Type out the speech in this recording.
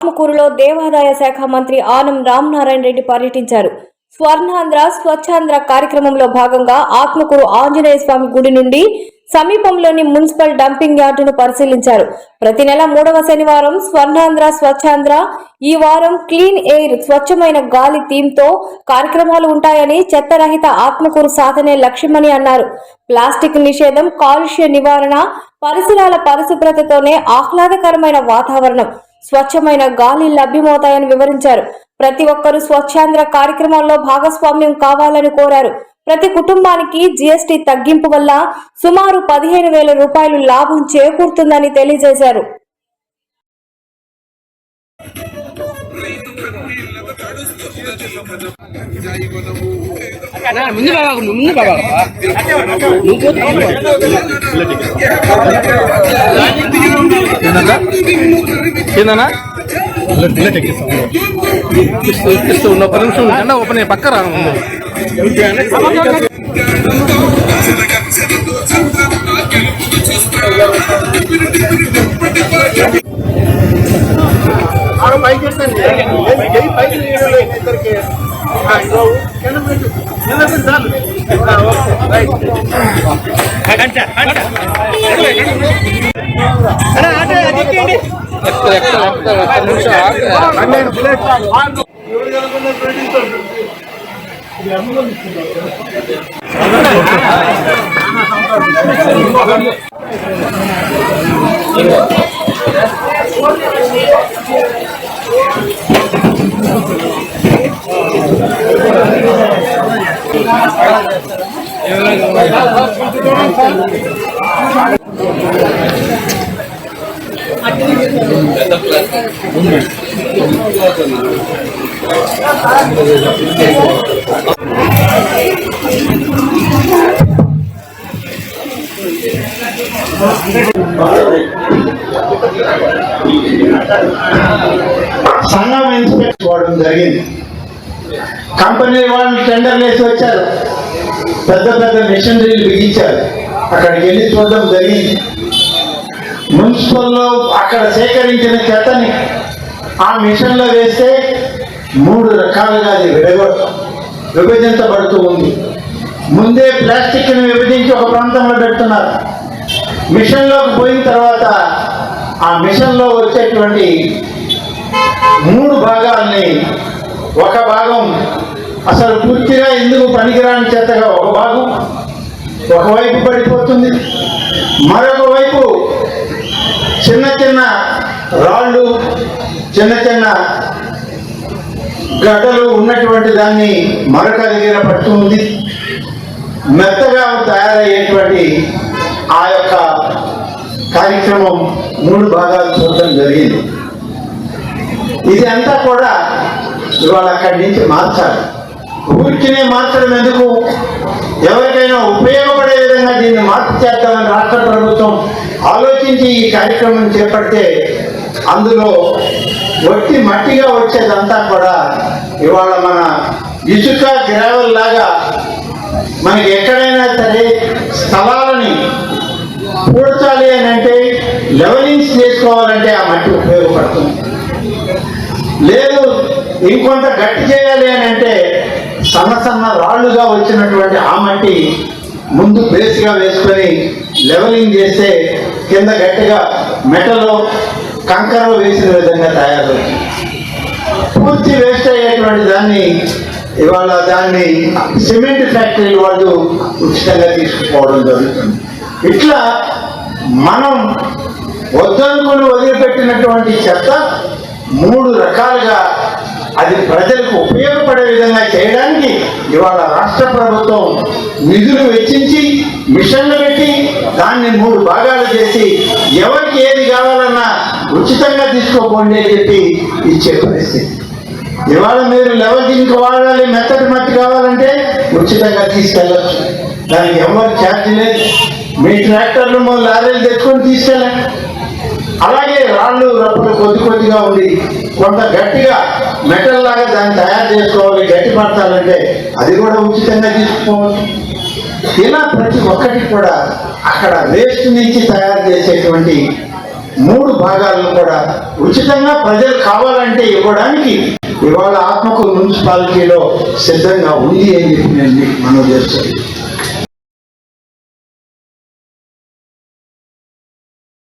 ఆత్మకూరులో దేవాదాయ శాఖ మంత్రి ఆనం రామనారాయణ రెడ్డి పర్యటించారు. స్వర్ణాంధ్ర స్వచ్ఛాంధ్ర కార్యక్రమంలో భాగంగా ఆత్మకూరు ఆంజనేయ స్వామి గుడి నుండి సమీపంలోని మున్సిపల్ డంపింగ్ యార్డును పరిశీలించారు. ప్రతి నెల మూడవ శనివారం స్వర్ణాంధ్ర స్వచ్ఛాంధ్ర ఈ వారం క్లీన్ ఎయిర్ స్వచ్ఛమైన గాలి థీమ్తో కార్యక్రమాలు ఉంటాయని చెత్తరహిత ఆత్మకూరు సాధనే లక్ష్యమని అన్నారు. ప్లాస్టిక్ నిషేధం కాలుష్య నివారణ పరిసరాల పరిశుభ్రతతోనే ఆహ్లాదకరమైన వాతావరణం స్వచ్ఛమైన గాలి లభ్యమవుతాయని వివరించారు. ప్రతి ఒక్కరూ స్వచ్ఛాంధ్ర కార్యక్రమాల్లో భాగస్వామ్యం కావాలని కోరారు. ప్రతి కుటుంబానికి జీఎస్టీ తగ్గింపు వల్ల సుమారు పదిహేను వేల రూపాయలు లాభం చేకూరుతుందని తెలియజేశారు. ముందు బాగా ముందు బాగా నువ్వు ఏందన్నా ఎక్కిస్తూ ఉన్న ఒక నిమిషం ఉండండి ఓపెన్ అయ్యి పక్క రా ముందు ఎక్కడ ఎక్కడ ఎక్కడ ఒక్క నిమిషం ఆగు. సంఘం ఇన్స్పెక్ట్ పోవడం జరిగింది. కంపెనీ వాళ్ళు టెండర్లు వేసి వచ్చారు. పెద్ద పెద్ద మిషనరీలు బిగించారు. అక్కడికి వెళ్ళి చూడడం జరిగింది. మున్సిపల్లో అక్కడ సేకరించిన చెత్తని ఆ మిషన్లో వేస్తే మూడు రకాలుగా అది విడగొ విభజించబడుతూ ఉంది. ముందే ప్లాస్టిక్ని విభజించి ఒక ప్రాంతంలో పెడుతున్నారు. మిషన్లోకి పోయిన తర్వాత ఆ మిషన్లో వచ్చేటువంటి మూడు భాగాల్ని ఒక భాగం అసలు పూర్తిగా ఎందుకు పనికిరాని చేతగా ఒక భాగం ఒకవైపు పడిపోతుంది మరొక వైపు చిన్న చిన్న రాళ్ళు చిన్న చిన్న గడ్డలు ఉన్నటువంటి దాన్ని మరొక దగ్గర పడుతుంది. మెత్తగా తయారయ్యేటువంటి ఆ యొక్క కార్యక్రమం మూడు భాగాలు చూడడం జరిగింది. ఇది అంతా కూడా ఇవాళ అక్కడి నుంచి మార్చాలి. ఊరికినే మార్చడం ఎందుకు? ఎవరికైనా ఉపయోగపడే విధంగా దీన్ని మార్పు చేద్దామని రాష్ట్ర ప్రభుత్వం ఆలోచించి ఈ కార్యక్రమం చేపడితే అందులో వట్టి మట్టిగా వచ్చేదంతా కూడా ఇవాళ మన ఇసుక గ్రావెల్ లాగా మనకి ఎక్కడైనా సరే స్థలాలని పూడ్చాలి అని అంటే లెవలింగ్స్ చేసుకోవాలంటే ఆ మట్టి ఉపయోగపడుతుంది. లేదు ఇంకొంత గట్టి చేయాలి అని అంటే సన్న సన్న రాళ్ళుగా వచ్చినటువంటి ఆ మట్టి ముందు బేస్గా వేసుకొని లెవలింగ్ చేస్తే కింద గట్టిగా మెటలో కంకరలో వేసిన విధంగా తయారవుతుంది. పూర్తి వేస్ట్ అయ్యేటువంటి దాన్ని ఇవాళ దాన్ని సిమెంట్ ఫ్యాక్టరీలు వాళ్ళు ఉచితంగా తీసుకుపోవడం జరుగుతుంది. ఇట్లా మనం వద్దనుకుని వదిలిపెట్టినటువంటి చెత్త మూడు రకాలుగా అది ప్రజలకు ఉపయోగపడే విధంగా చేయడానికి ఇవాళ రాష్ట్ర ప్రభుత్వం నిధులు వెచ్చించి మిషన్లు పెట్టి దాన్ని మూడు భాగాలు చేసి ఎవరికి ఏది కావాలన్నా ఉచితంగా తీసుకోకండి అని చెప్పి ఇచ్చే పరిస్థితి. ఇవాళ మీరు లెవెల్ జింక్ వాడాలి మెత్తటి మట్టి కావాలంటే ఉచితంగా తీసుకెళ్ళచ్చు. దానికి ఎవరు ఛార్జ్ లేదు. మీ ట్రాక్టర్లు మా లారీలు తెచ్చుకొని తీసుకెళ్ళండి. అలాగే రాళ్ళు రప్ప కొద్ది కొద్దిగా ఉంది. కొంత గట్టిగా మెటల్ లాగా దాన్ని తయారు చేసుకోవాలి గట్టి పడతాలంటే అది కూడా ఉచితంగా తీసుకోవచ్చు. ఇలా ప్రతి ఒక్కటి కూడా అక్కడ వేస్ట్ నుంచి తయారు చేసేటువంటి మూడు భాగాలను కూడా ఉచితంగా ప్రజలు కావాలంటే ఇవ్వడానికి ఇవాళ ఆత్మకు మున్సిపాలిటీలో సిద్ధంగా ఉంది అని చెప్పి నేను మీకు మనం చేస్తాను